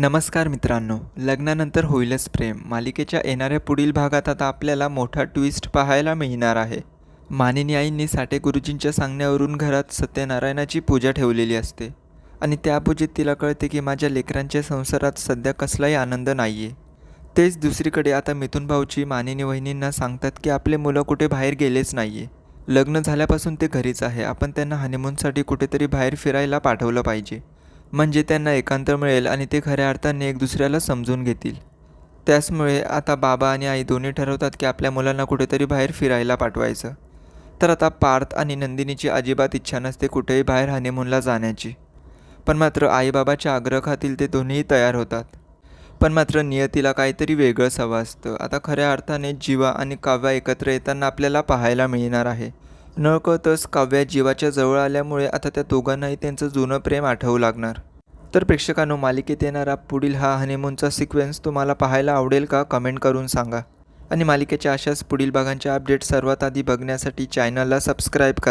नमस्कार मित्रांनो लग्नानंतर होईलच प्रेम. मालिकेच्या येणाऱ्या पुढील भागात आता आपल्याला मोठा ट्विस्ट पाहायला मिळणार आहे. मानिनी आईंनी साठे गुरुजींच्या सांगण्यावरून घरात सत्यनारायणाची पूजा ठेवलेली असते. आणि त्या पूजेत तिला कळते की माझ्या लेकरांच्या संसारात सध्या कसलाही आनंद नाही आहे तेच दुसरीकडे आता मिथुन भाऊची मानिनी वहिनींना सांगतात की आपले मुलं कुठे बाहेर गेलेच नाही आहे लग्न झाल्यापासून ते घरीच आहे. आपण त्यांना हनीमूनसाठी कुठेतरी बाहेर फिरायला पाठवलं पाहिजे. म्हणजे त्यांना एकांत मिळेल आणि ते खऱ्या अर्थाने एक दुसऱ्याला समजून घेतील. त्याचमुळे आता बाबा आणि आई दोन्ही ठरवतात की आपल्या मुलांना कुठेतरी बाहेर फिरायला पाठवायचं. तर आता पार्थ आणि नंदिनीची अजिबात इच्छा नसते कुठेही बाहेर हनीमूनला जाण्याची. पण मात्र आईबाबाच्या आग्रहातील ते दोन्हीही तयार होतात. पण मात्र नियतीला काहीतरी वेगळंच हवं असतं. आता खऱ्या अर्थाने जीवा आणि काव्या एकत्र येताना आपल्याला पाहायला मिळणार आहे. नकळतच काव्या जीवाच्या जवळ आल्यामुळे आता त्या दोघांनाही त्यांचं जुनं प्रेम आठवू लागणार. तर प्रेक्षकांनो मालिकेत येणारा पुढील हा हनीमूनचा सिक्वेन्स तुम्हाला पाहायला आवडेल का? कमेंट करून सांगा. आणि मालिकेच्या अशाच पुढील भागांच्या अपडेट सर्वात आधी बघण्यासाठी चॅनलला सबस्क्राईब करा.